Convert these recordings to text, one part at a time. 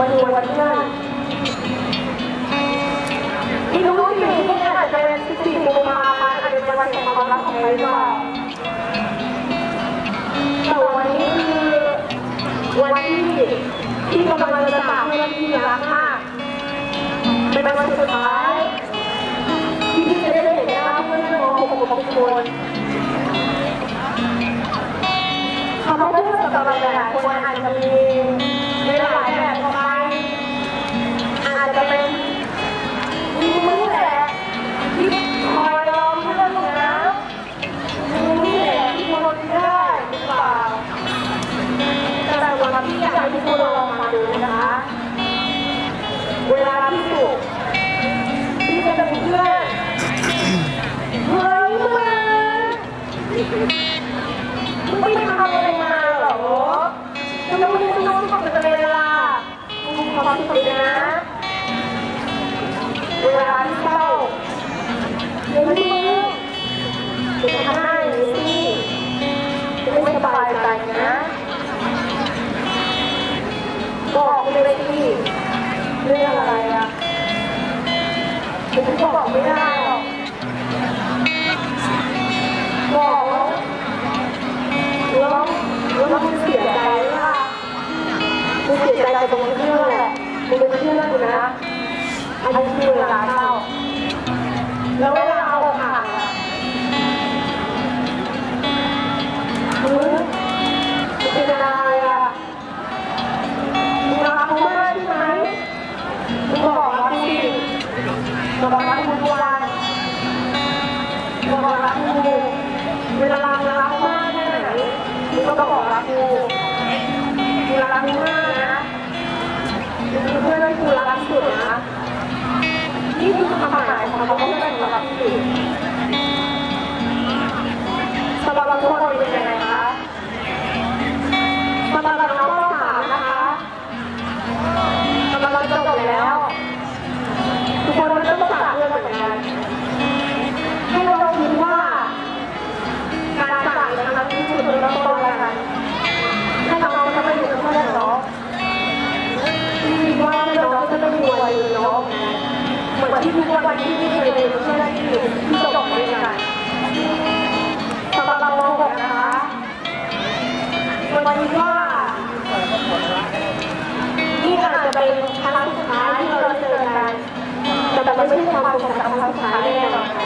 มาดูวันที่ที่รู้อยู่ที่นี่อาจจะเป็น14กุมภาพันธ์อาจจะเป็นวันแห่งความรักของใครหรือเปล่าแต่วันนี้คือวันที่ที่กำลังจะจากเพื่อนที่รักมากเป็นวันสุดท้ายที่จะได้เห็นหน้าเพื่อนโมของทุกคน มึงไม่ทำอะไรมาหรอทำไมมึงไม่รู้สึกเป็นเวลามึงขอความสุขนะเวลาที่เศร้าเฮ้ยมึงจะทำหน้าอย่างนี้สิจะไม่สบายใจนะบอกเลยสิเรื่องอะไรอะฉันบอกไม่ได้ มึงเสียใจตรงเรื่องแหละมึงเป็นเพื่อนกูนะอันนี้คือเวลาเร้าแล้วเวลาเอาหักอะมึงมึงเป็นอะไรอะมึงรักกูมากใช่ไหมมึงบอกรักกูดิบอกรักกูทุกวันบอกรักกูเวลารักรักมากแค่ไหนก็บอกรักกูมึงรักมากนะ มึงเป็นเพื่อนที่กูรักสุดนะนี่คือความหมายของคำว่าเพื่อนสำหรับพี่สำ วันนี้ว่านี่อาจจะเป็นครั้งสุดท้ายที่เราเจอกันแต่ไม่ใช่ความสุขครั้งสุดท้ายแน่นอนค่ะ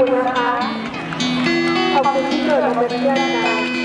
คุณนะคะ ขอบคุณที่เกิดมาเป็นเพื่อนกั